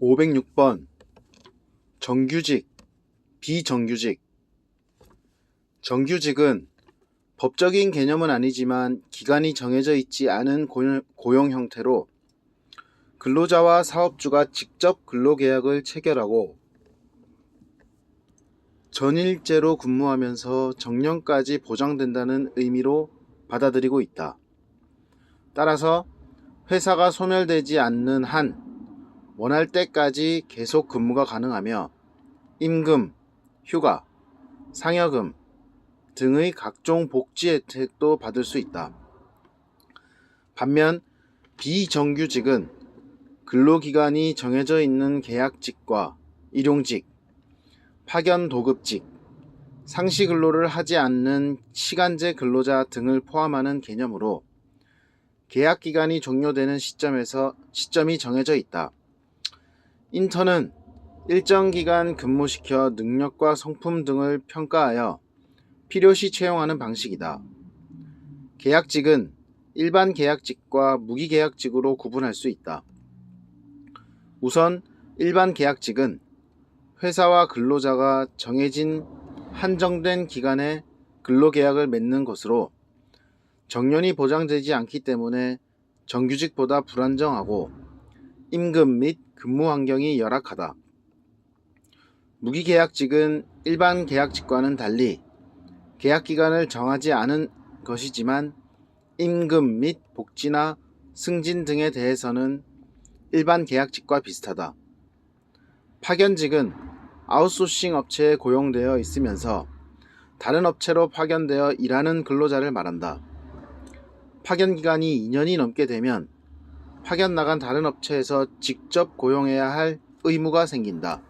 506번 정규직, 비정규직 정규직은 법적인 개념은 아니지만 기간이 정해져 있지 않은 고용, 형태로 근로자와 사업주가 직접 근로계약을 체결하고 전일제로 근무하면서 정년까지 보장된다는 의미로 받아들이고 있다. 따라서 회사가 소멸되지 않는 한 원할 때까지 계속 근무가 가능하며 임금, 휴가, 상여금 등의 각종 복지 혜택도 받을 수 있다. 반면 비정규직은 근로기간이 정해져 있는 계약직과 일용직, 파견 도급직, 상시 근로를 하지 않는 시간제 근로자 등을 포함하는 개념으로 계약 기간이 종료되는 시점에서 시점이 정해져 있다. 인턴은 일정 기간 근무시켜 능력과 성품 등을 평가하여 필요시 채용하는 방식이다. 계약직은 일반 계약직과 무기 계약직으로 구분할 수 있다. 우선 일반 계약직은 회사와 근로자가 정해진 한정된 기간에 근로계약을 맺는 것으로 정년이 보장되지 않기 때문에 정규직보다 불안정하고 임금 및 근무 환경이 열악하다. 무기계약직은 일반 계약직과는 달리 계약 기간을 정하지 않은 것이지만 임금 및 복지나 승진 등에 대해서는 일반 계약직과 비슷하다. 파견직은 아웃소싱 업체에 고용되어 있으면서 다른 업체로 파견되어 일하는 근로자를 말한다. 파견 기간이 2년이 넘게 되면 파견 나간 다른 업체에서 직접 고용해야 할 의무가 생긴다.